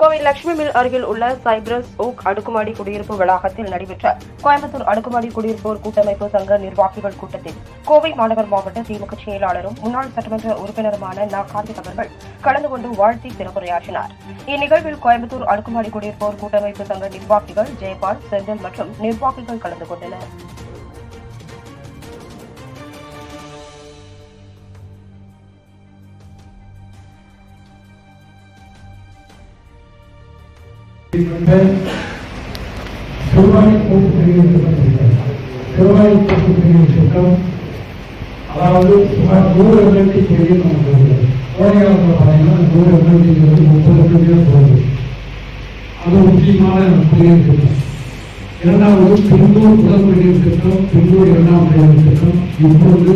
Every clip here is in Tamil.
கோவை லட்சுமி மில் அருகில் உள்ள சைப்ரஸ் ஓக் அடுக்குமாடி குடியிருப்பு வளாகத்தில் நடைபெற்ற கோயம்புத்தூர் அடுக்குமாடி குடியிருப்போர் கூட்டமைப்பு சங்க நிர்வாகிகள் கூட்டத்தில் கோவை மாநகர் மாவட்ட திமுக செயலாளரும் முன்னாள் சட்டமன்ற உறுப்பினருமான நா. கார்த்திக் அவர்கள் கலந்து கொண்டு வாழ்த்தி சிறப்புரையாற்றினார். இந்நிகழ்வில் கோயம்புத்தூர் அடுக்குமாடி குடியிருப்போர் கூட்டமைப்பு சங்க நிர்வாகிகள் ஜெயபால் செந்தில் மற்றும் நிர்வாகிகள் கலந்து கொண்டனர். இந்த செவ்வாய் போக்கு பிரிவு செவ்வாய் போக்கு பிரிவு அதாவது சுமார் நூறு எம்எல்டி பிரிவு நமக்கு வருது கோடை பார்த்தீங்கன்னா நூறு முப்பது போகுது. அது முக்கியமான பிரிவு திட்டம் இரண்டாவது பின்னூர் முதல் பிரிவு திட்டம் பின்னூர் இரண்டாம் பிரிவு திட்டம் இப்பொழுது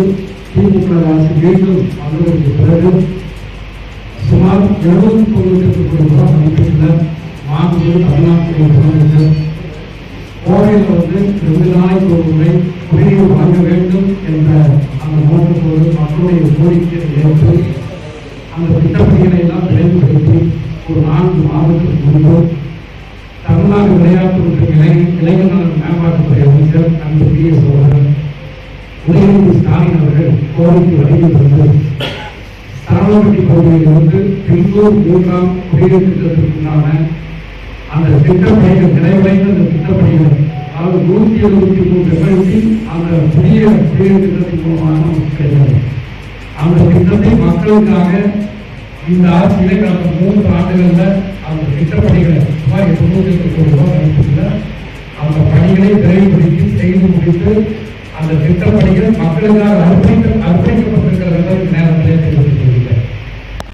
திமுக அரசு மீண்டும் வந்ததற்கு பிறகு சுமார் எழுபத்தி தொண்ணூற்றி ரூபாய் மதிப்பில் மாண்பு தமிழ்நாட்டில் முதலமைச்சர் கோவையில் வந்து ரெண்டு நாளைக்கு ஒரு முறை குடிநீர் வழங்க வேண்டும் என்ற அந்த நோக்கத்தோடு மக்களுடைய கோரிக்கையை ஏற்று அந்த திட்டப்பணிகளை எல்லாம் விரைவுபடுத்தி ஒரு நான்கு மாதத்துக்கு முன்பு தமிழ்நாடு விளையாட்டு மற்றும் இளைஞர் இளைஞர் நலன் மேம்பாட்டுத்துறை அமைச்சர் அன்பு பி எஸ் அவர்கள் உதயநிதி ஸ்டாலின் அவர்கள் கோரிக்கை சரவணப்பட்டி பகுதியிலிருந்து மூன்றாம் குடியிருப்பு திட்டத்திற்குண்டான அந்த திட்டப்பணிகள் நிறைவடைந்த அந்த திட்டப்பணிகள். அதாவது நூற்றி எழுபத்தி மூன்று எம்எல்டி அந்த புதிய குடிநீர் திட்டத்தின் மூலமாக நமக்கு கிடையாது அந்த திட்டத்தை மக்களுக்காக இந்த ஆட்சியிலே கடந்த மூன்று ஆண்டுகளில் அந்த திட்டப்பணிகளை ரூபாய் தொண்ணூத்தி எட்டு கோடி ரூபாய் மதிப்பில் அந்த பணிகளை விரைவுபடுத்தி செய்து முடித்து அந்த திட்டப்பணிகள் மக்களுக்காக அர்ப்பணிக்க அர்ப்பணிக்கப்பட்டிருக்கிறது